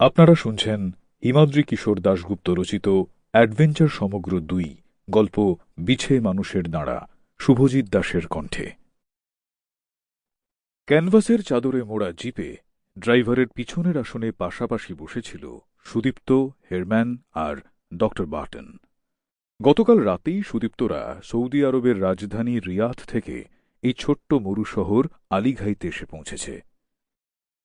আপনারা শুনছেন হিমাদ্রি কিশোর দাশগুপ্ত রচিত অ্যাডভেঞ্চার সমগ্র দুই, গল্প বিছে মানুষের দাঁড়া শুভজিৎ দাসের কণ্ঠে। ক্যানভাসের চাদরে মোড়া জিপে ড্রাইভারের পিছনের আসনে পাশাপাশি বসেছিল সুদীপ্ত, হেরম্যান আর ড বার্টন। গতকাল রাতেই সুদীপ্তরা সৌদি আরবের রাজধানী রিয়াদ থেকে এই ছোট্ট মরু শহর আলিঘাইতে এসে পৌঁছেছে।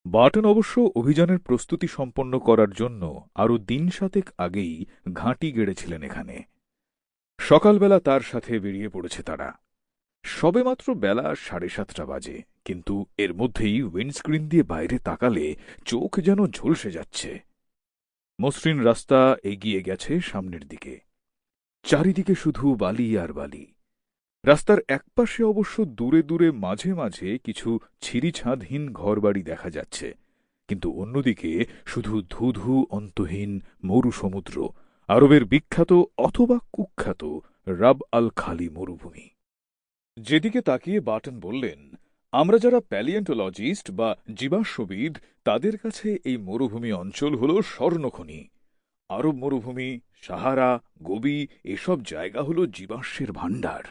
বার্টন অবশ্য অভিযানের প্রস্তুতি সম্পন্ন করার জন্য আরও দিন সাতেক আগেই ঘাঁটি গেড়েছিলেন এখানে। সকালবেলা তার সাথে বেরিয়ে পড়েছে তারা। সবেমাত্র বেলা সাড়ে সাতটা বাজে, কিন্তু এর মধ্যেই উইন্ডস্ক্রিন দিয়ে বাইরে তাকালে চোখ যেন ঝলসে যাচ্ছে। মসৃণ রাস্তা এগিয়ে গেছে সামনের দিকে। চারিদিকে শুধু বালি আর বালি। রাস্তার একপাশে অবশ্য দূরে দূরে মাঝে মাঝে কিছু ছিঁড়িছাঁদহীন ঘরবাড়ি দেখা যাচ্ছে। কিন্তু অন্যদিকে শুধু ধুধু, অন্তহীন মরু সমুদ্র আরবের বিখ্যাত অথবা কুখ্যাত রাব আল খালি মরুভূমি। যেদিকে তাকিয়ে বাটন বললেন, আমরা যারা প্যালিয়েন্টোলজিস্ট বা জীবাশ্মবিদ, তাদের কাছে এই মরুভূমি অঞ্চল হল স্বর্ণখনি। আরব মরুভূমি, সাহারা, গবি, এসব জায়গা হল জীবাশ্মের ভাণ্ডার।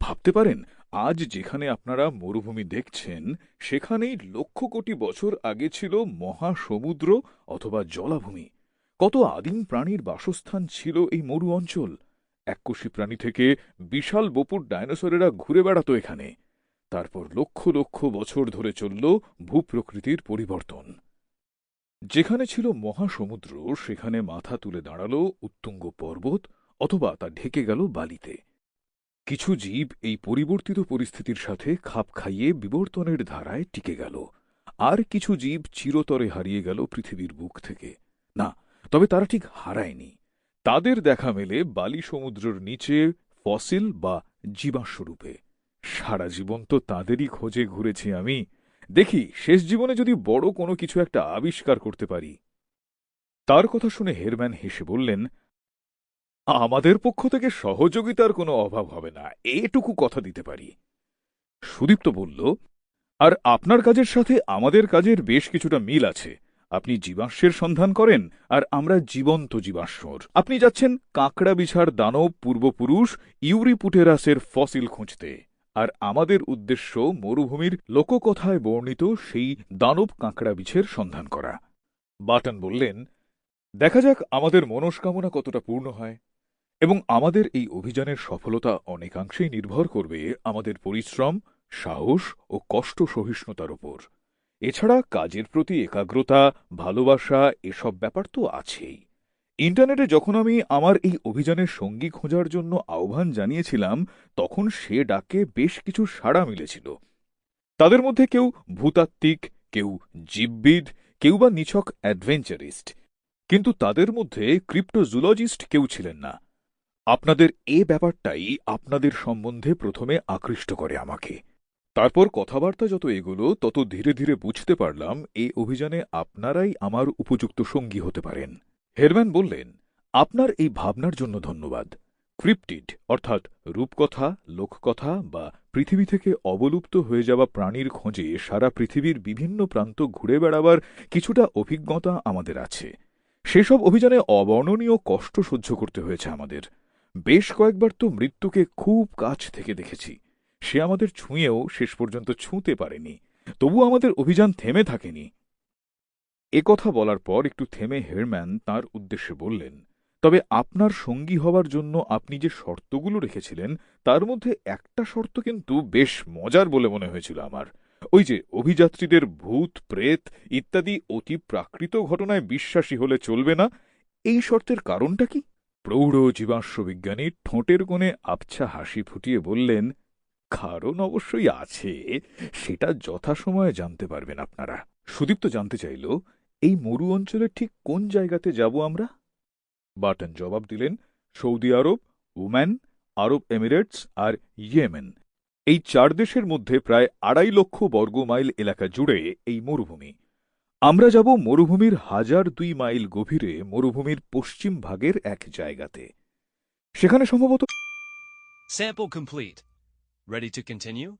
ভাবতে পারেন, আজ যেখানে আপনারা মরুভূমি দেখছেন, সেখানেই লক্ষ কোটি বছর আগে ছিল মহাসমুদ্র অথবা জলাভূমি। কত আদিম প্রাণীর বাসস্থান ছিল এই মরু অঞ্চল? এককোষী প্রাণী থেকে বিশাল বপুর ডায়নোসরেরা ঘুরে বেড়াতো এখানে। তারপর লক্ষ লক্ষ বছর ধরে চলল ভূপ্রকৃতির পরিবর্তন। যেখানে ছিল মহাসমুদ্র, সেখানে মাথা তুলে দাঁড়াল উত্তুঙ্গ পর্বত অথবা তা ঢেকে গেল বালিতে। কিছু জীব এই পরিবর্তিত পরিস্থিতির সাথে খাপ খাইয়ে বিবর্তনের ধারায় টিকে গেল। আর কিছু জীব চিরতরে হারিয়ে গেল পৃথিবীর বুক থেকে। না, তবে তারা ঠিক হারায়নি। তাদের দেখা মেলে বালি সমুদ্রের নিচে ফসিল বা জীবাশ্মরূপে। সারা জীবন তো তাদেরই খোঁজে ঘুরেছি আমি। দেখি, শেষ জীবনে যদি বড় কোনো কিছু একটা আবিষ্কার করতে পারি। তার কথা শুনে হেরম্যান হেসে বললেন আমাদের পক্ষ থেকে সহযোগিতার কোনো অভাব হবে না, এটুকু কথা দিতে পারি। সুদীপ্ত বলল, আর আপনার কাজের সাথে আমাদের কাজের বেশ কিছুটা মিল আছে। আপনি জীবাশ্মের সন্ধান করেন, আর আমরা জীবন্ত জীবাশ্মর। আপনি যাচ্ছেন কাঁকড়া বিছার দানব পূর্বপুরুষ ইউরিপুটেরাসের ফসিল খুঁজতে। আর আমাদের উদ্দেশ্য মরুভূমির লোককথায় বর্ণিত সেই দানব কাঁকড়া বিছের সন্ধান করা। বাটন বললেন, দেখা যাক আমাদের মনস্কামনা কতটা পূর্ণ হয়। এবং আমাদের এই অভিযানের সফলতা অনেকাংশেই নির্ভর করবে আমাদের পরিশ্রম, সাহস ও কষ্ট সহিষ্ণুতার ওপর এছাড়া কাজের প্রতি একাগ্রতা, ভালোবাসা এসব ব্যাপার তো আছেই। ইন্টারনেটে যখন আমি আমার এই অভিযানের সঙ্গী খোঁজার জন্য আহ্বান জানিয়েছিলাম, তখন সে ডাকে বেশ কিছু সাড়া মিলেছিল। তাদের মধ্যে কেউ ভূতাত্ত্বিক, কেউ জীববিদ, কেউ বা নিছক অ্যাডভেঞ্চারিস্ট। কিন্তু তাদের মধ্যে ক্রিপ্টোজুলজিস্ট কেউ ছিলেন না। আপনাদের এ ব্যাপারটাই আপনাদের সম্বন্ধে প্রথমে আকৃষ্ট করে আমাকে। তারপর কথাবার্তা যত এগুলো, তত ধীরে ধীরে বুঝতে পারলাম এ অভিযানে আপনারাই আমার উপযুক্ত সঙ্গী হতে পারেন। হেরম্যান বললেন, আপনার এই ভাবনার জন্য ধন্যবাদ। ক্রিপ্টিড, অর্থাৎ রূপকথা, লোককথা বা পৃথিবী থেকে অবলুপ্ত হয়ে যাওয়া প্রাণীর খোঁজে সারা পৃথিবীর বিভিন্ন প্রান্ত ঘুরে বেড়াবার কিছুটা অভিজ্ঞতা আমাদের আছে। সেসব অভিযানে অবর্ণনীয় কষ্ট সহ্য করতে হয়েছে আমাদের। বেশ কয়েকবার তো মৃত্যুকে খুব কাছ থেকে দেখেছি। সে আমাদের ছুঁয়েও শেষ পর্যন্ত ছুঁতে পারেনি। তবু আমাদের অভিযান থেমে থাকেনি। এ কথা বলার পর একটু থেমে হেরম্যান তার উদ্দেশ্যে বললেন, তবে আপনার সঙ্গী হওয়ার জন্য আপনি যে শর্তগুলো রেখেছিলেন, তার মধ্যে একটা শর্ত কিন্তু বেশ মজার বলে মনে হয়েছিল আমার। ওই যে অভিযাত্রীদের ভূত, প্রেত ইত্যাদি অতি প্রাকৃত ঘটনায় বিশ্বাসী হলে চলবে না, এই শর্তের কারণটা কি? প্রৌঢ় জীবাশ্মবিজ্ঞানী ঠোঁটের কোণে আবছা হাসি ফুটিয়ে বললেন, কারণ অবশ্যই আছে। সেটা যথাসময়ে জানতে পারবেন আপনারা। সুদীপ্ত জানতে চাইল, এই মরু অঞ্চলের ঠিক কোন জায়গাতে যাব আমরা? বাটন জবাব দিলেন, Saudi Arab Oman Arab Emirates আর ইয়েমেন। এই চার দেশের মধ্যে প্রায় আড়াই লক্ষ বর্গ মাইল এলাকা জুড়ে এই মরুভূমি। আমরা যাব মরুভূমির হাজার দুই মাইল গভীরে মরুভূমির পশ্চিম ভাগের এক জায়গাতে সেখানে সম্ভবত Sample complete. Ready to continue?